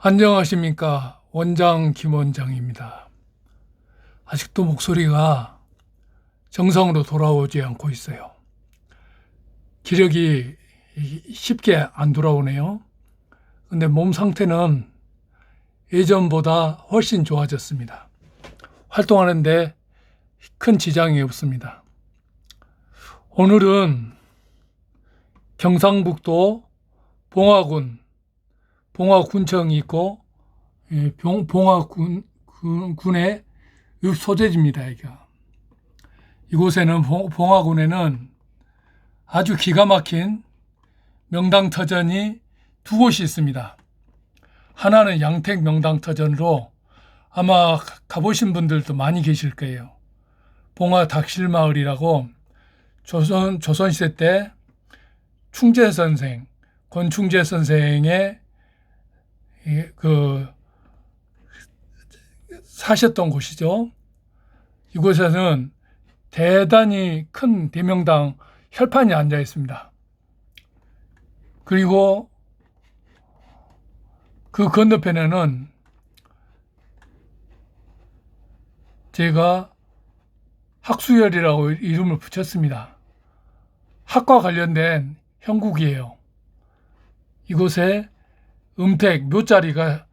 안녕하십니까. 원장 김원장입니다. 아직도 목소리가 정상으로 돌아오지 않고 있어요. 기력이 쉽게 안 돌아오네요. 근데 몸 상태는 예전보다 훨씬 좋아졌습니다. 활동하는데 큰 지장이 없습니다. 오늘은 경상북도 봉화군 봉화군청이 있고 예, 봉, 봉화군 군- 군의 읍소재지입니다. 여기가. 이곳에는 봉, 봉화군에는 아주 기가 막힌 명당 터전이 두 곳이 있습니다. 하나는 양택 명당 터전으로 아마 가- 가보신 분들도 많이 계실 거예요. 봉화 닥실마을이라고 조선 조선시대 때 충재 선생 권충재 선생의 이- 그 사셨던 곳이죠. 이곳에는 대단히 큰 대명당 혈판이 앉아 있습니다. 그리고 그 건너편에는 제가 학수열이라고 이름을 붙였습니다. 학과 관련된 형국이에요. 이곳에 음택 묘자리가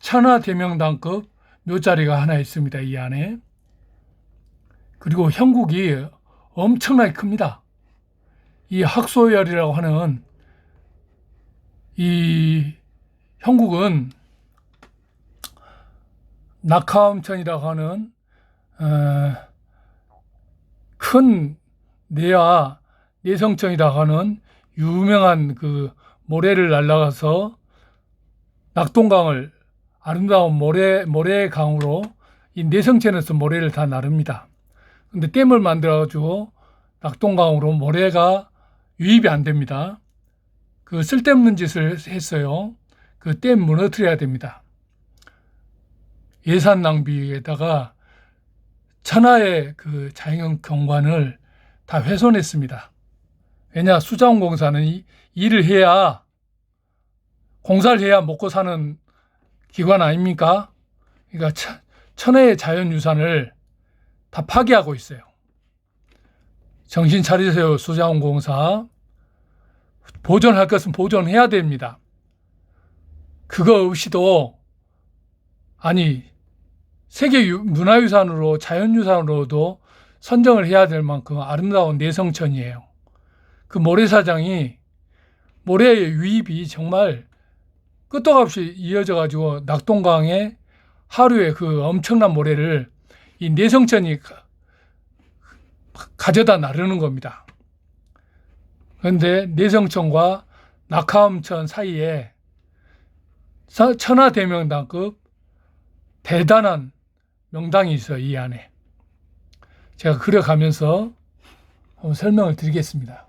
천하 대명당급 묘자리가 하나 있습니다. 이 안에. 그리고 형국이 엄청나게 큽니다. 이 학소열이라고 하는 이 형국은 낙하암천이라고 하는 어, 큰 내야 내성천이라고 하는 유명한 그 모래를 날라가서 낙동강을 아름다운 모래 모래강으로 이 내성천에서 모래를 다 나릅니다. 근데 댐을 만들어 가지고 낙동강으로 모래가 유입이 안 됩니다. 그 쓸데없는 짓을 했어요. 그 댐 무너뜨려야 됩니다. 예산 낭비에다가 천하의 그 자연 경관을 다 훼손했습니다. 왜냐 수자원공사는 이 일을 해야 공사를 해야 먹고 사는 기관 아닙니까? 그러니까 천- 천혜의 자연유산을 다 파괴하고 있어요. 정신 차리세요, 수자원공사. 보존할 것은 보존해야 됩니다. 그거 없이도 아니 세계 유- 문화유산으로 자연유산으로도 선정을 해야 될 만큼 아름다운 내성천이에요. 그 모래사장이 모래의 유입이 정말 끄떡없이 이어져 가지고 낙동강에 하루에 그 엄청난 모래를 이 내성천이 가- 가져다 나르는 겁니다. 그런데 내성천과 낙하암천 사이에 사- 천하대명당급 대단한 명당이 있어요, 이 안에. 제가 그려가면서 설명을 드리겠습니다.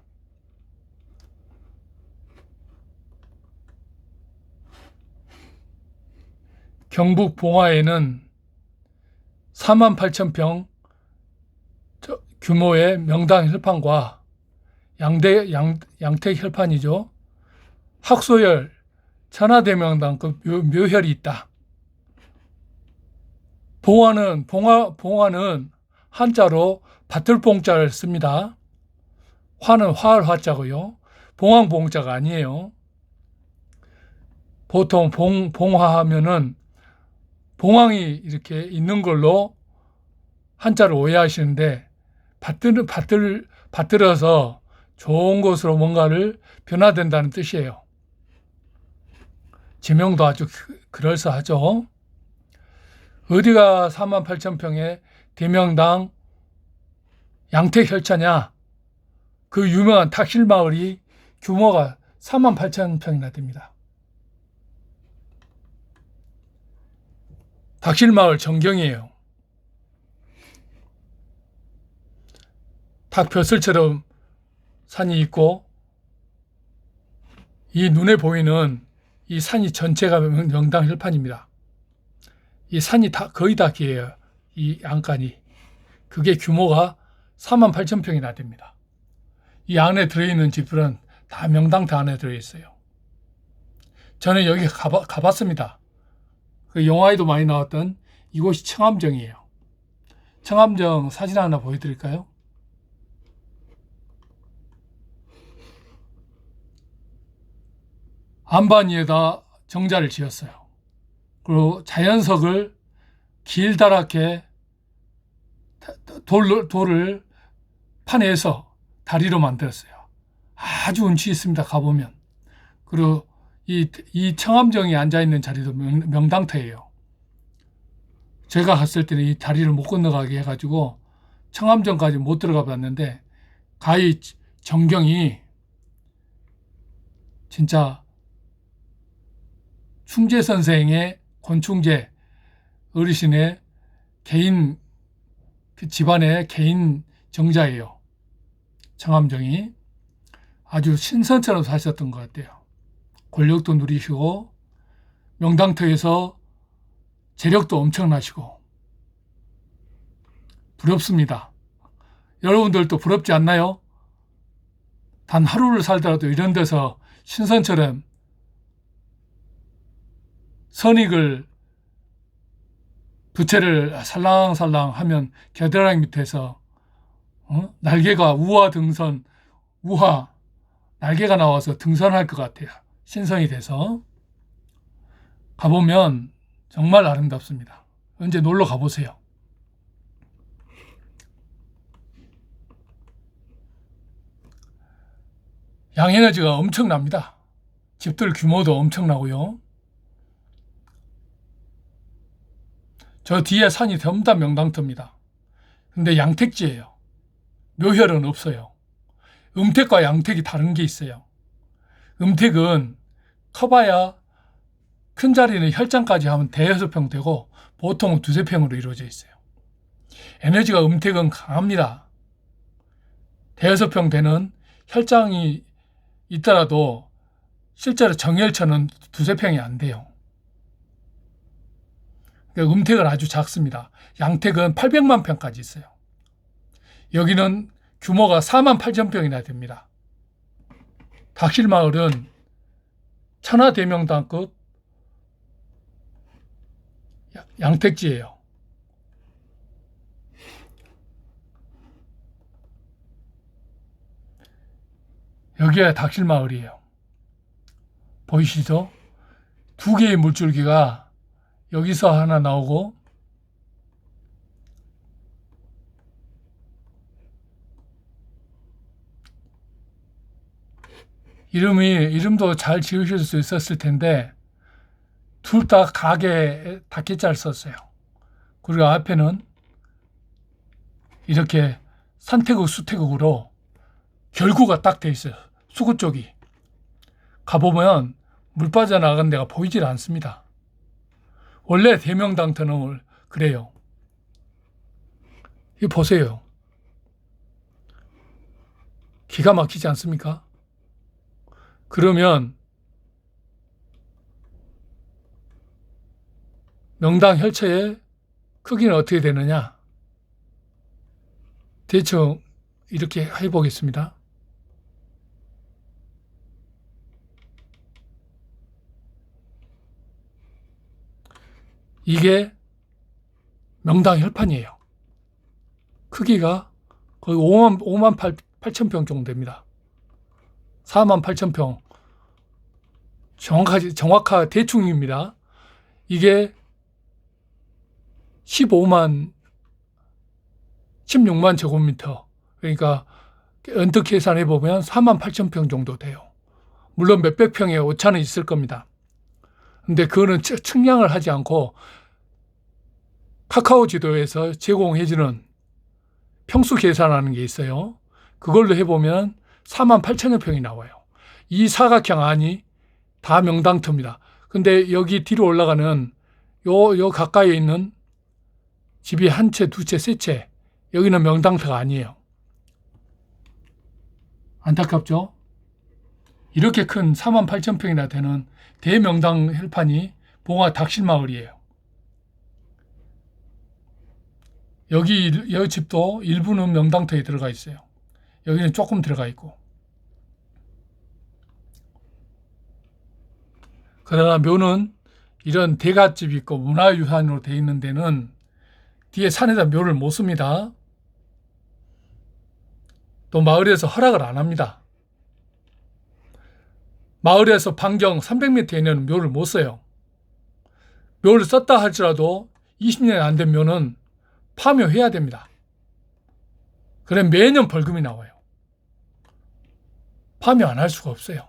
경북 봉화에는 4만 8천 평 저- 규모의 명당 혈판과 양대 양, 양택 혈판이죠. 학소열 천하대명당급 묘, 묘혈이 있다. 봉화는 봉화 봉화는 한자로 밭들봉자를 씁니다. 화는 화할 화자고요. 봉황봉자가 아니에요. 보통 봉 봉화하면은 봉황이 이렇게 있는 걸로 한자를 오해하시는데 밭들 밭들 밭들어서 좋은 곳으로 뭔가를 변화된다는 뜻이에요. 지명도 아주 그- 그럴싸하죠. 어디가 4만 8천 평의 대명당 양택 혈차냐? 그 유명한 탁실 마을이 규모가 4만 8천 평이나 됩니다. 닥실 마을 전경이에요. 닭벼슬처럼 산이 있고 이 눈에 보이는 이 산이 전체가 명- 명당 혈판입니다. 이 산이 다 거의 다 기예요. 이 안간이. 그게 규모가 4만 8천 평이나 됩니다. 이 안에 들어있는 집들은 다 명당터 안에 들어있어요. 저는 여기 가봐, 가봤습니다. 그 영화에도 많이 나왔던 이곳이 청암정이에요. 청암정 사진 하나 보여드릴까요? 안반 위에다 정자를 지었어요. 그리고 자연석을 길다랗게 돌, 돌을 파내서 다리로 만들었어요. 아주 운치 있습니다. 가보면. 그리고 이, 이 청암정이 앉아있는 자리도 명, 명당터예요. 제가 갔을 때는 이 다리를 못 건너가게 해가지고 청암정까지 못 들어가 봤는데 가히 정경이 진짜 충재 선생의 권충재 어르신의 개인 그 집안의 개인 정자예요. 청암정이 아주 신선처럼 사셨던 것 같아요. 권력도 누리시고 명당터에서 재력도 엄청나시고 부럽습니다. 여러분들도 부럽지 않나요? 단 하루를 살더라도 이런 데서 신선처럼 선익을 부채를 살랑살랑 하면 겨드랑이 밑에서 어? 날개가 우화 등선 우화 날개가 나와서 등선할 것 같아요. 신선이 돼서 가보면 정말 아름답습니다. 언제 놀러 가보세요. 양에너지가 엄청납니다. 집들 규모도 엄청나고요. 저 뒤에 산이 전부 다 명당터입니다. 근데 양택지예요. 묘혈은 없어요. 음택과 양택이 다른 게 있어요. 음택은 커봐야 큰 자리는 혈장까지 하면 대여섯 평 되고 보통은 두세 평으로 이루어져 있어요. 에너지가 음택은 강합니다. 대여섯 평 되는 혈장이 있더라도 실제로 정열처는 두세 평이 안 돼요. 그러니까 음택은 아주 작습니다. 양택은 800만 평까지 있어요. 여기는 규모가 4만 8천 평이나 됩니다. 닥실마을은 천하대명당급 양택지예요. 여기가 닥실마을이에요. 보이시죠? 두 개의 물줄기가 여기서 하나 나오고 이름이 이름도 잘 지으실 수 있었을 텐데 둘 다 가게 닭개자를 썼어요. 그리고 앞에는 이렇게 산태국 수태국으로 결구가 딱 돼 있어요. 수구 쪽이 가보면 물 빠져나간 데가 보이질 않습니다. 원래 대명당터는 그래요. 이 보세요. 기가 막히지 않습니까? 그러면 명당 혈처의 크기는 어떻게 되느냐? 대충 이렇게 해보겠습니다. 이게 명당 혈판이에요. 크기가 거의 5만, 5만 8, 8천 평 정도 됩니다. 4만 8천 평. 정확하지, 정확하 대충입니다. 이게 15만, 16만 제곱미터. 그러니까 언뜻 계산해 보면 4만 8천 평 정도 돼요. 물론 몇백 평에 오차는 있을 겁니다. 근데 그거는 측량을 하지 않고 카카오 지도에서 제공해주는 평수 계산하는 게 있어요. 그걸로 해보면 4만 8천여 평이 나와요. 이 사각형 안이 다 명당터입니다. 근데 여기 뒤로 올라가는 요, 요 가까이에 있는 집이 한 채, 두 채, 세 채. 여기는 명당터가 아니에요. 안타깝죠? 이렇게 큰 4만 8천 평이나 되는 대명당 헬판이 봉화 닥실마을이에요. 여기 이 집도 일부는 명당터에 들어가 있어요. 여기는 조금 들어가 있고. 그러나 묘는 이런 대갓집 있고 문화유산으로 돼 있는 데는 뒤에 산에다 묘를 못 씁니다. 또 마을에서 허락을 안 합니다. 마을에서 반경 300m 이내는 묘를 못 써요. 묘를 썼다 할지라도 20년이 안된 묘는 파묘해야 됩니다. 그래 매년 벌금이 나와요. 파묘 안 할 수가 없어요.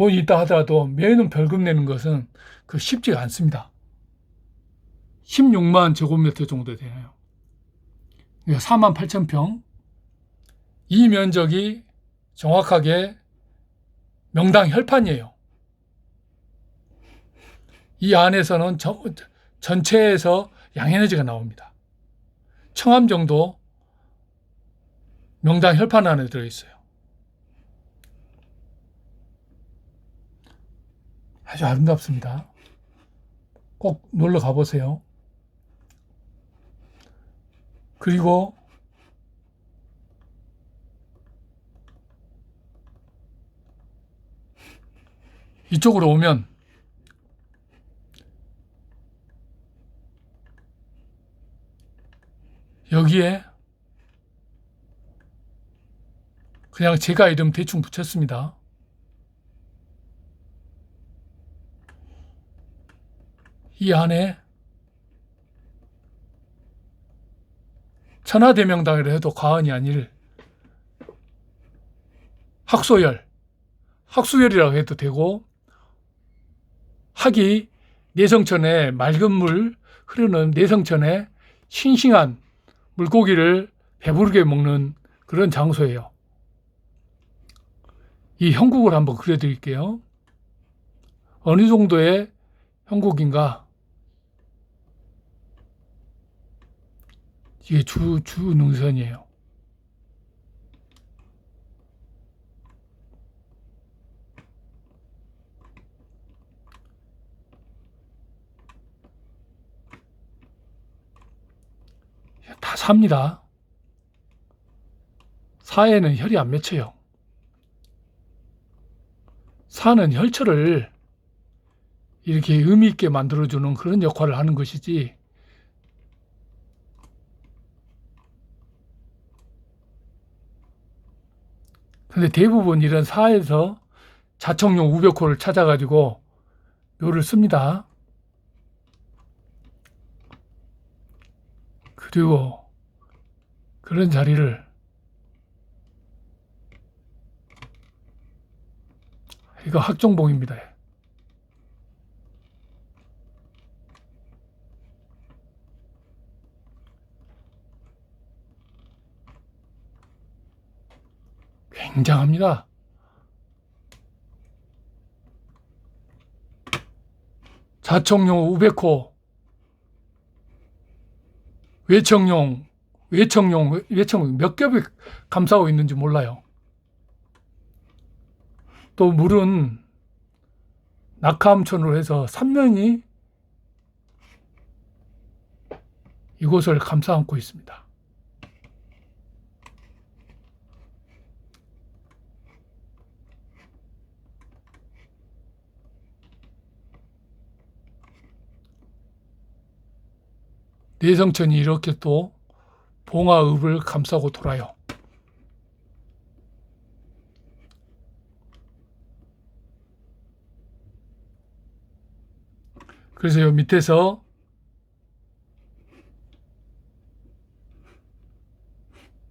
돈이 있다 하더라도 매년 벌금 내는 것은 그 쉽지가 않습니다. 16만 제곱미터 정도 되나요? 4만 8천 평. 이 면적이 정확하게 명당 혈판이에요. 이 안에서는 저- 전체에서 양에너지가 나옵니다. 청암 정도 명당 혈판 안에 들어있어요. 아주 아름답습니다. 꼭 놀러 가보세요. 그리고 이쪽으로 오면 여기에 그냥 제가 이름 대충 붙였습니다. 이 안에 천하대명당이라 해도 과언이 아닐 학소열, 학수열이라고 해도 되고 학이 내성천에 맑은 물 흐르는 내성천에 싱싱한 물고기를 배부르게 먹는 그런 장소예요. 이 형국을 한번 그려드릴게요. 어느 정도의 형국인가? 이게 주, 주 능선이에요. 다 삽니다. 사에는 혈이 안 맺혀요. 사는 혈처를 이렇게 의미 있게 만들어주는 그런 역할을 하는 것이지 근데 대부분 이런 사에서 자청용 우벽호를 찾아가지고 묘를 씁니다. 그리고 그런 자리를 이거 학종봉입니다. 굉장합니다. 자청용 우백호 외청용 외청용 외청용 몇 겹이 감싸고 있는지 몰라요. 또 물은 낙하암천으로 해서 삼면이 이곳을 감싸 안고 있습니다. 내성천이 이렇게 또 봉화읍을 감싸고 돌아요. 그래서 요 밑에서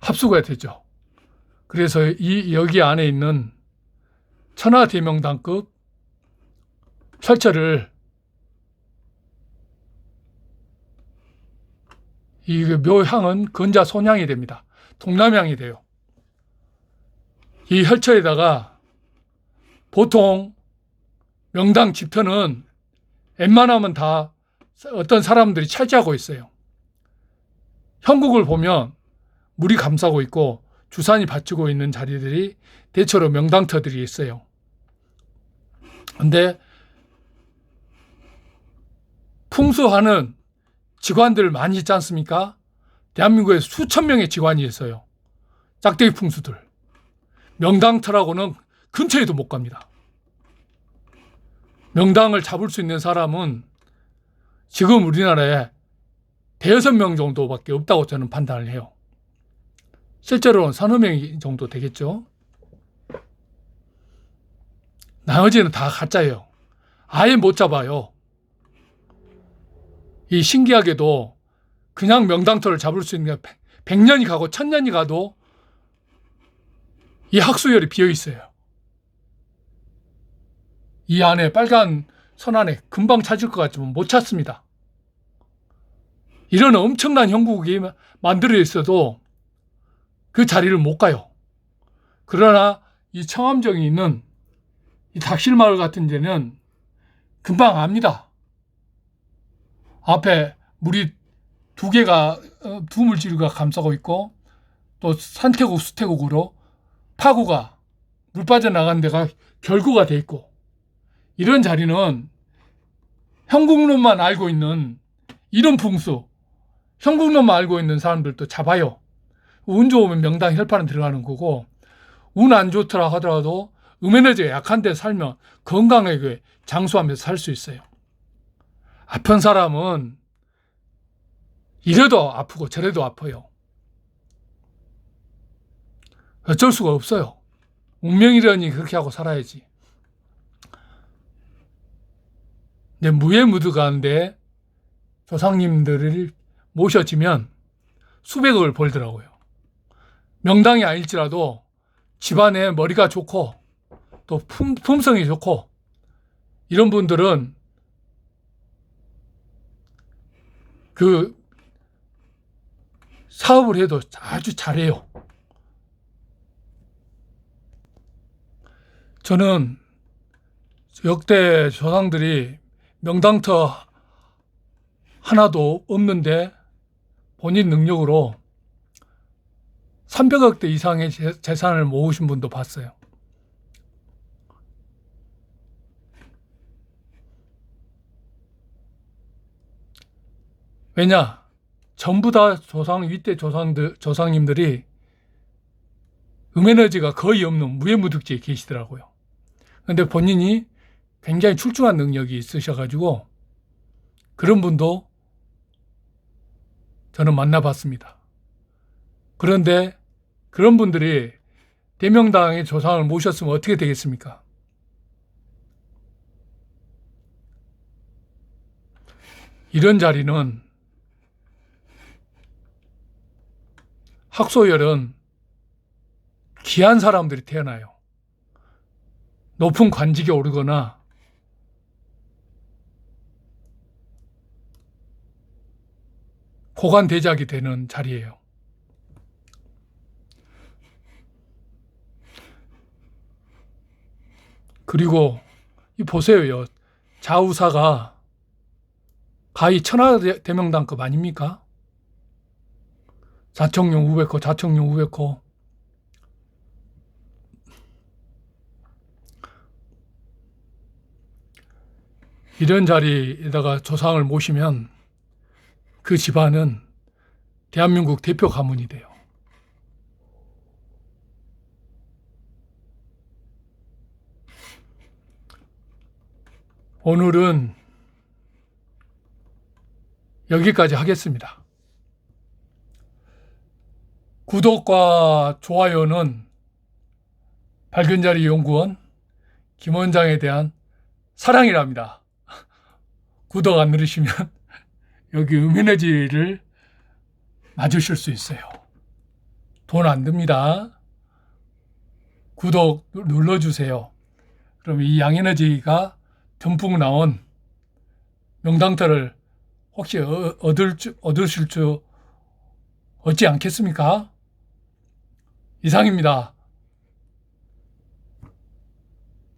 합수가 되죠. 그래서 이 여기 안에 있는 천하대명당급 철철을 이 묘향은 근자 손향이 됩니다. 동남향이 돼요. 이 혈처에다가 보통 명당 집터는 웬만하면 다 어떤 사람들이 차지하고 있어요. 형국을 보면 물이 감싸고 있고 주산이 받치고 있는 자리들이 대체로 명당터들이 있어요. 근데 풍수하는 직관들 많이 있지 않습니까? 대한민국에 수천 명의 직관이 있어요. 짝대기 풍수들. 명당터라고는 근처에도 못 갑니다. 명당을 잡을 수 있는 사람은 지금 우리나라에 대여섯 명 정도밖에 없다고 저는 판단을 해요. 실제로는 서너 명 정도 되겠죠. 나머지는 다 가짜예요. 아예 못 잡아요. 이 신기하게도 그냥 명당터를 잡을 수 있는 게 100년이 가고 1000년이 가도 이 학수열이 비어 있어요. 이 안에 빨간 선 안에 금방 찾을 것 같지만 못 찾습니다. 이런 엄청난 형국이 만들어 있어도 그 자리를 못 가요. 그러나 이 청암정이 있는 이 닥실마을 같은 데는 금방 압니다. 앞에 물이 두 개가 어, 두 물질과 감싸고 있고 또 산태국 수태국으로 파구가 물 빠져나간 데가 결구가 돼 있고 이런 자리는 형국론만 알고 있는 이런 풍수 형국론만 알고 있는 사람들도 잡아요. 운 좋으면 명당 혈파는 들어가는 거고 운 안 좋더라 하더라도 음에너지가 약한 데 살면 건강하게 장수하면서 살 수 있어요. 아픈 사람은 이래도 아프고 저래도 아파요. 어쩔 수가 없어요. 운명이라니 그렇게 하고 살아야지. 근데 무예 무드가한데 조상님들을 모셔지면 수백억을 벌더라고요. 명당이 아닐지라도 집안에 머리가 좋고 또 품, 품성이 좋고 이런 분들은 그 사업을 해도 아주 잘해요. 저는 역대 조상들이 명당터 하나도 없는데 본인 능력으로 300억대 이상의 재- 재산을 모으신 분도 봤어요. 왜냐? 전부 다 조상, 윗대 조상들, 조상님들이 음에너지가 거의 없는 무예무득지에 계시더라고요. 근데 본인이 굉장히 출중한 능력이 있으셔가지고 그런 분도 저는 만나봤습니다. 그런데 그런 분들이 대명당의 조상을 모셨으면 어떻게 되겠습니까? 이런 자리는 학소열은 귀한 사람들이 태어나요. 높은 관직에 오르거나 고관 대작이 되는 자리예요. 그리고 이 보세요. 좌우사가 가히 천하대명당급 아닙니까? 자청용 우백호, 자청용 우백호. 이런 자리에다가 조상을 모시면 그 집안은 대한민국 대표 가문이 돼요. 오늘은 여기까지 하겠습니다. 구독과 좋아요는 밝은자리 연구원 김원장에 대한 사랑이랍니다. 구독 안 누르시면 여기 음에너지를 맞으실 수 있어요. 돈 안 듭니다. 구독 눌러주세요. 그럼 이 양에너지가 듬뿍 나온 명당터를 혹시 어- 얻을 줄, 얻으실 줄 얻지 않겠습니까? 이상입니다.